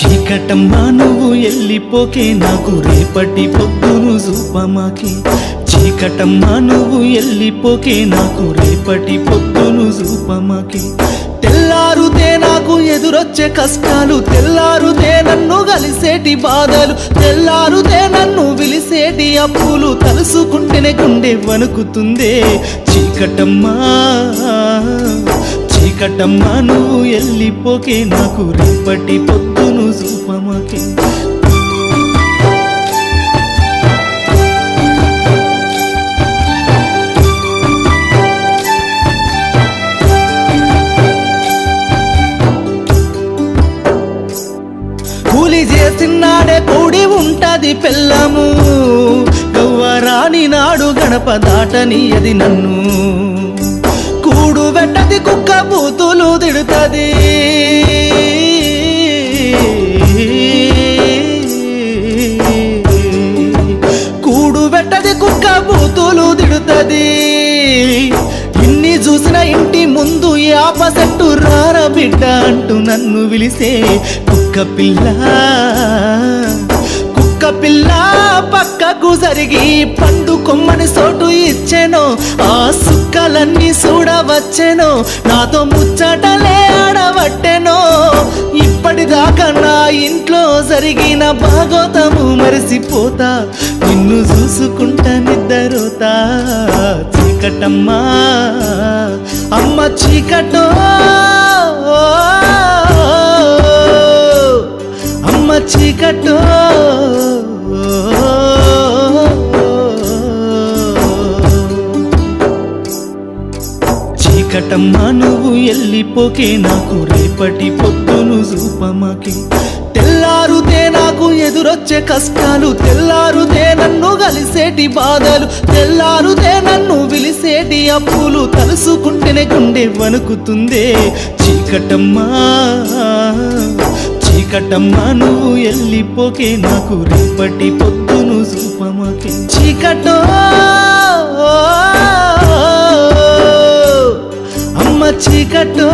చీకటమ్మా నువ్వు ఎల్లిపోకే నాకు రేపటి పొద్దును చూపమాకే. చీకటమ్మా నువ్వు ఎల్లిపోకే నాకు రేపటి పొద్దును చూపమాకే. తెల్లారుతే నాకు ఎదురొచ్చే కష్టాలు తెల్లారుతే నన్ను కలిసేటి బాధలు తెల్లారుతే నన్ను విలిసేటి అప్పులు తలుసుకుంటేనే గుండె వణుకుతుందే. చీకటమ్మా చీకటమ్మా నువ్వు ఎల్లిపోకే నాకు రేపటి పొద్దు చూపమాకే కూలి చేసినాడే కూడి ఉంటది పిల్లము గవ్వరాని నాడు గణప దాటని అది నన్ను. కూడు వెట్టది కుక్క బూతులు తిడుతుంది. తిడుతుంది ఇన్ని చూసిన ఇంటి ముందు యాప చెట్టు బిడ్డ అంటూ నన్ను విలిసే కుక్క పిల్ల. కుక్క పిల్ల పక్కకు జరిగి పండు కొమ్మని సోటు ఇచ్చెను ఆ సుక్కలన్నీ చూడవచ్చెను నాతో ముచ్చటలే ఆడబట్టెను. ఇప్పటిదాకా నా ఇంట్లో జరిగిన భాగోతము మరిసిపోతా. నిన్ను చూసుకుంటా నిద్దరుతా చీకటమ్మా అమ్మ చీకటో. అమ్మ చీకటో. చీకటమ్మా నువ్వు ఎల్లిపోకే నాకు రేపటి పొద్దును చూపమాకే తెల్లారుతే నాకు ఎదురొచ్చే కష్టాలు తెల్లారు కలిసేటి బాధలు తెల్లారుదే నన్ను విలిసేటి అప్పులు తలుసుకుంటేనే గుండె వణుకుతుందే. చీకటమ్మా చీకటమ్మా నువ్వు ఎల్లిపోకే నాకు రేపటి పొద్దును చూపమాకే. చీకటో అమ్మ చీకటో.